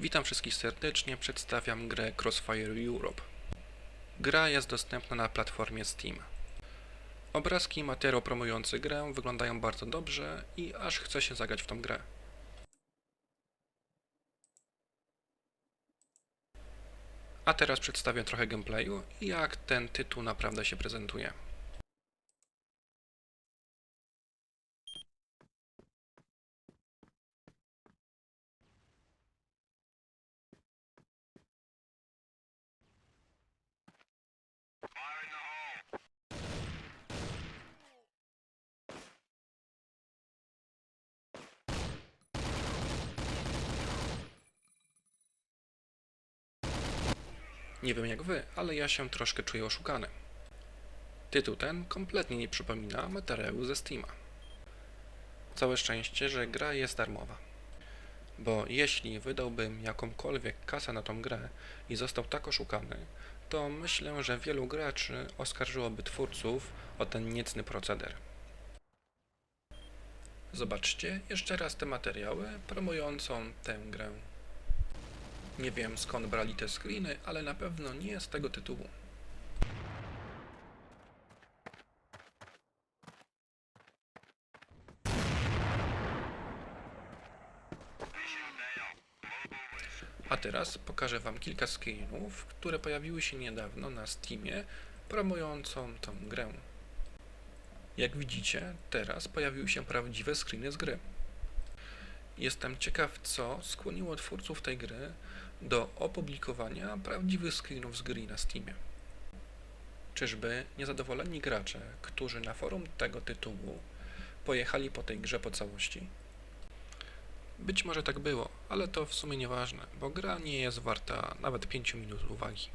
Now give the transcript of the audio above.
Witam wszystkich serdecznie, przedstawiam grę Crossfire Europe. Gra jest dostępna na platformie Steam. Obrazki i materiał promujący grę wyglądają bardzo dobrze i aż chce się zagrać w tą grę. A teraz przedstawię trochę gameplayu i jak ten tytuł naprawdę się prezentuje. Nie wiem jak wy, ale ja się troszkę czuję oszukany. Tytuł ten kompletnie nie przypomina materiału ze Steama. Całe szczęście, że gra jest darmowa. Bo jeśli wydałbym jakąkolwiek kasę na tą grę i został tak oszukany, to myślę, że wielu graczy oskarżyłoby twórców o ten niecny proceder. Zobaczcie jeszcze raz te materiały promującą tę grę. Nie wiem skąd brali te screeny, ale na pewno nie z tego tytułu. A teraz pokażę Wam kilka screenów, które pojawiły się niedawno na Steamie, promującą tą grę. Jak widzicie, teraz pojawiły się prawdziwe screeny z gry. Jestem ciekaw, co skłoniło twórców tej gry do opublikowania prawdziwych screenów z gry na Steamie. Czyżby niezadowoleni gracze, którzy na forum tego tytułu pojechali po tej grze po całości? Być może tak było, ale to w sumie nieważne, bo gra nie jest warta nawet 5 minut uwagi.